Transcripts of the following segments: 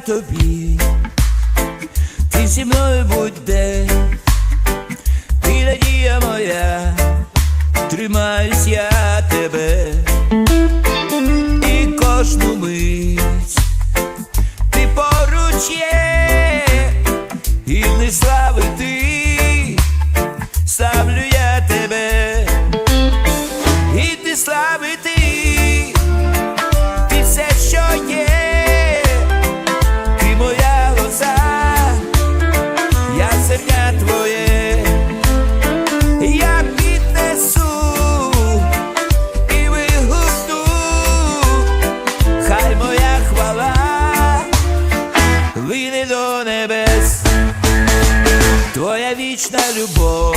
тобі, ти зі мною будь де, твоя вічна любов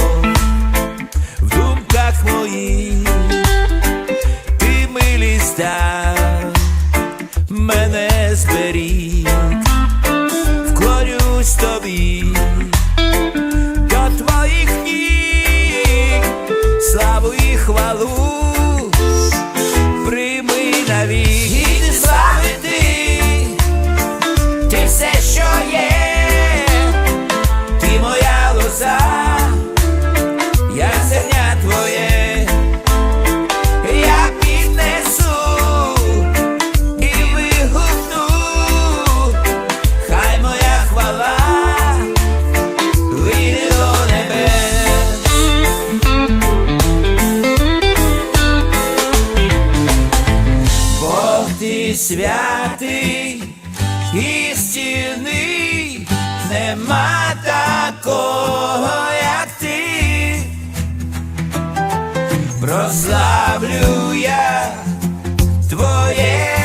в думках моїх. Ти милість мене зберіг, вклонюсь тобі до твоїх ніг, славу і хвалу, святий, і нема такого, як ти, прославлю я твоє.